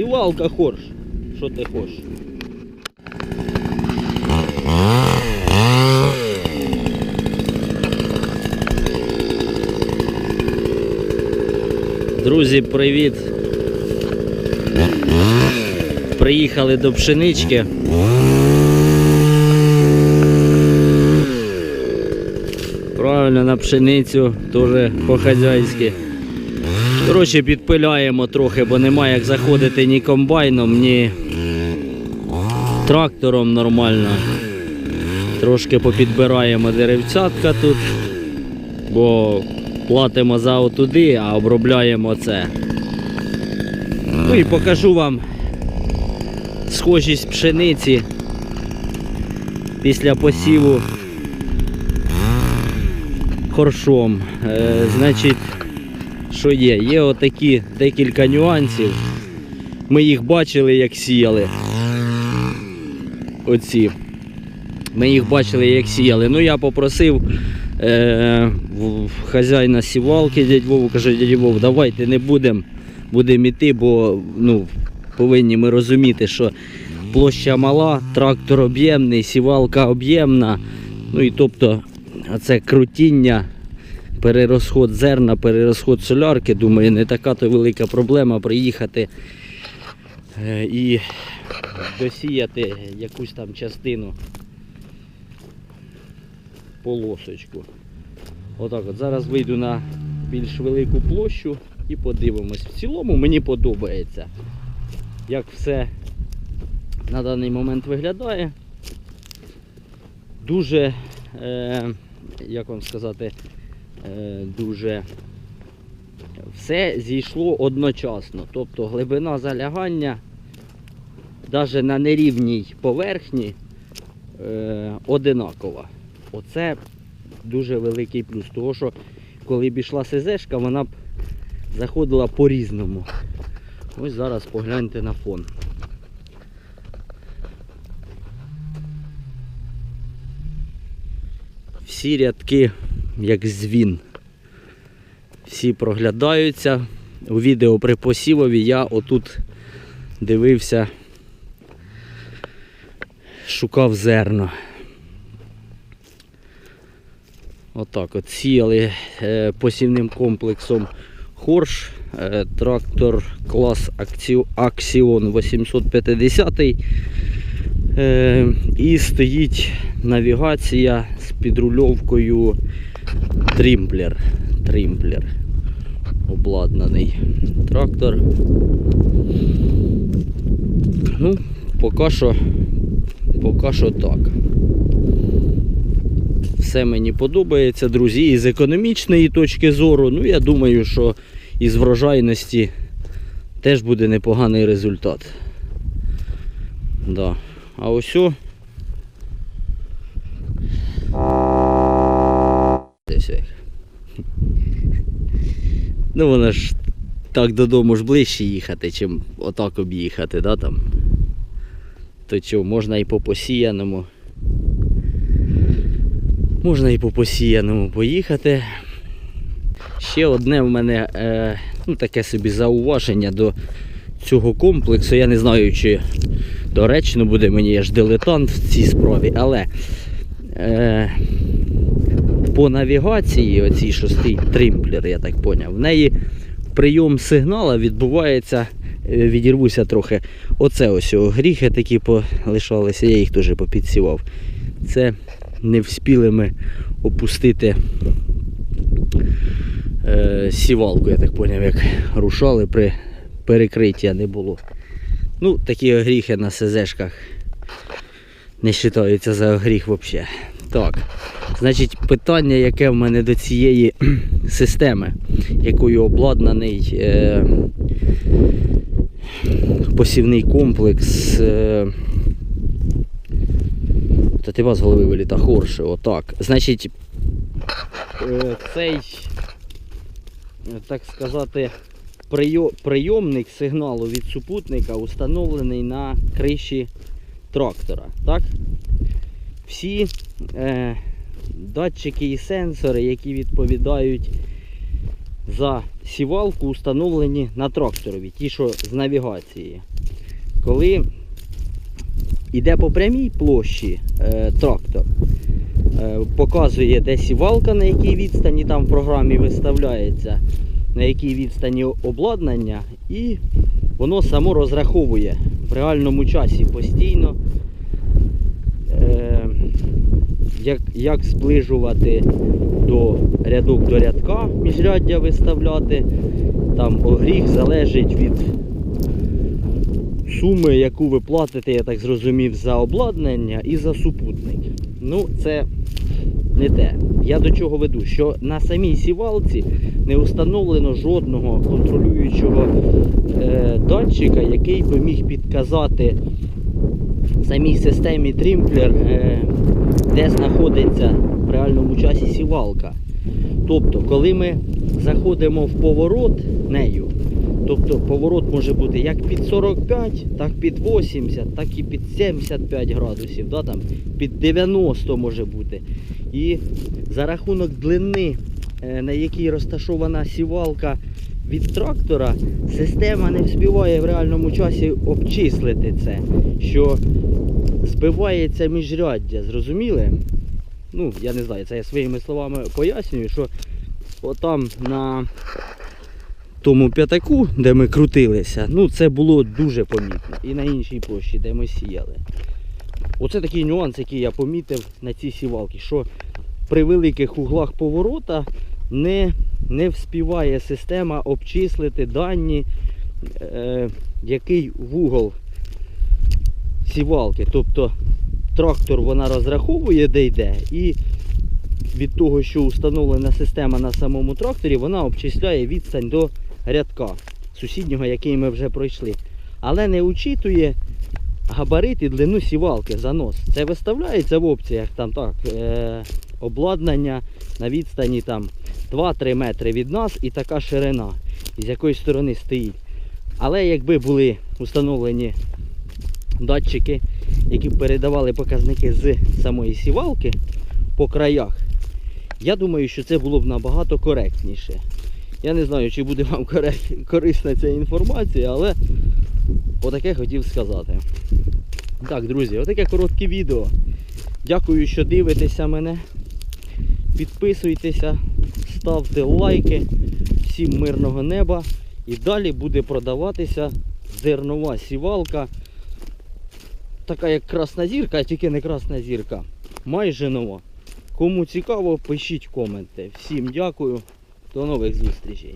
Сівалка хорш. Що ти хочеш? Друзі, привіт! Приїхали до пшенички. Правильно, на пшеницю теж по-хазяйськи. Коротше, підпиляємо трохи, бо немає як заходити ні комбайном, ні трактором нормально. Трошки попідбираємо деревцятка тут, бо платимо за отуди, а обробляємо це. Ну і покажу вам схожість пшениці після посіву хоршом. Е, значить, що є? Є отакі декілька нюансів. Ми їх бачили, як сіяли. Оці. Ми їх бачили, як сіяли. Ну я попросив е, хазяїна сівалки, дядь Вову, каже, дядь Вов, давайте не будемо будемо йти, бо ну, повинні ми розуміти, що площа мала, трактор об'ємний, сівалка об'ємна. Ну і тобто це крутіння, перерозход зерна, перерозход солярки, думаю, не така то велика проблема приїхати е, і досіяти якусь там частину полосочку. Отак от. Зараз вийду на більш велику площу і подивимось. В цілому мені подобається, як все на даний момент виглядає. Дуже, е, як вам сказати, дуже все зійшло одночасно. Тобто глибина залягання навіть на нерівній поверхні е, одинакова. Оце дуже великий плюс. Тому що коли б ішла СЗшка, вона б заходила по-різному. Ось зараз погляньте на фон. Всі рядки як дзвін. Всі проглядаються. У відео при посівові я отут дивився, шукав зерно. Отак от сіяли е, посівним комплексом хорш, е, трактор клас Аксіон 850 е, і стоїть навігація з підрульовкою Тримплер. Тримплер обладнаний трактор. Ну, поки що, поки що так. Все мені подобається, друзі, і з економічної точки зору. Ну, я думаю, що із врожайності теж буде непоганий результат. Да. А ось. Ну воно ж так додому ж ближче їхати, чим отак об'їхати, да, там. То чого, можна і по посіяному. Можна і по посіяному поїхати. Ще одне в мене е, ну, таке собі зауваження до цього комплексу. Я не знаю, чи доречно буде мені, я ж дилетант в цій справі, але е, по навігації, оцій шостий тримплер, я так поняв, в неї прийом сигнала відбувається, е, відірвуся трохи. Оце ось гріхи такі полишалися, я їх теж попідсівав. Це не вспіли ми опустити е, сівалку, я так поняв, як рушали при перекриття не було. Ну, такі гріхи на СЗшках не вважаються за гріх взагалі. Так, значить, питання, яке в мене до цієї системи, якою обладнаний е, посівний комплекс. Е, та ти з голови виліта хорше, отак. Значить, е, цей, е, так сказати, прийомник сигналу від супутника установлений на криші трактора. Так? Всі е, датчики і сенсори, які відповідають за сівалку установлені на тракторові, ті, що з навігації. Коли йде по прямій площі е, трактор, е, показує, де сівалка, на якій відстані там в програмі виставляється, на якій відстані обладнання, і воно само розраховує в реальному часі постійно, е, як, як зближувати до рядок до рядка міжряддя виставляти. Там огріх залежить від суми, яку ви платите, я так зрозумів, за обладнання і за супутник. Ну, це не те. Я до чого веду, що на самій сівалці не встановлено жодного контролюючого е, датчика, який би міг підказати самій системі Тримплер, е, де знаходиться в реальному часі сівалка. Тобто, коли ми заходимо в поворот нею, тобто поворот може бути як під 45, так під 80, так і під 75 градусів, да, там, під 90 може бути. І за рахунок длини, е, на якій розташована сівалка від трактора, система не вспіває в реальному часі обчислити це, що збивається міжряддя, зрозуміли? Ну, я не знаю, це я своїми словами пояснюю, що отам на тому п'ятаку, де ми крутилися, ну це було дуже помітно. І на іншій площі, де ми сіяли. Оце такий нюанс, який я помітив на цій сівалці, що при великих углах поворота не, не вспіває система обчислити дані, е, який вугол сівалки. Тобто трактор вона розраховує, де йде, і від того, що установлена система на самому тракторі, вона обчисляє відстань до рядка сусіднього, який ми вже пройшли. Але не учитує габарит і длину сівалки, занос. Це виставляється в опціях там так, е, обладнання на відстані там 2-3 метри від нас і така ширина, з якої сторони стоїть. Але якби були установлені датчики, які передавали показники з самої сівалки по краях, я думаю, що це було б набагато коректніше. Я не знаю, чи буде вам корисна ця інформація, але отаке хотів сказати. Так, друзі, отаке коротке відео. Дякую, що дивитеся мене. Підписуйтеся, ставте лайки. Всім мирного неба. І далі буде продаватися зернова сівалка. Така як красна зірка, а тільки не красна зірка. Майже нова. Кому цікаво, пишіть коменти. Всім дякую. До нових зустрічей.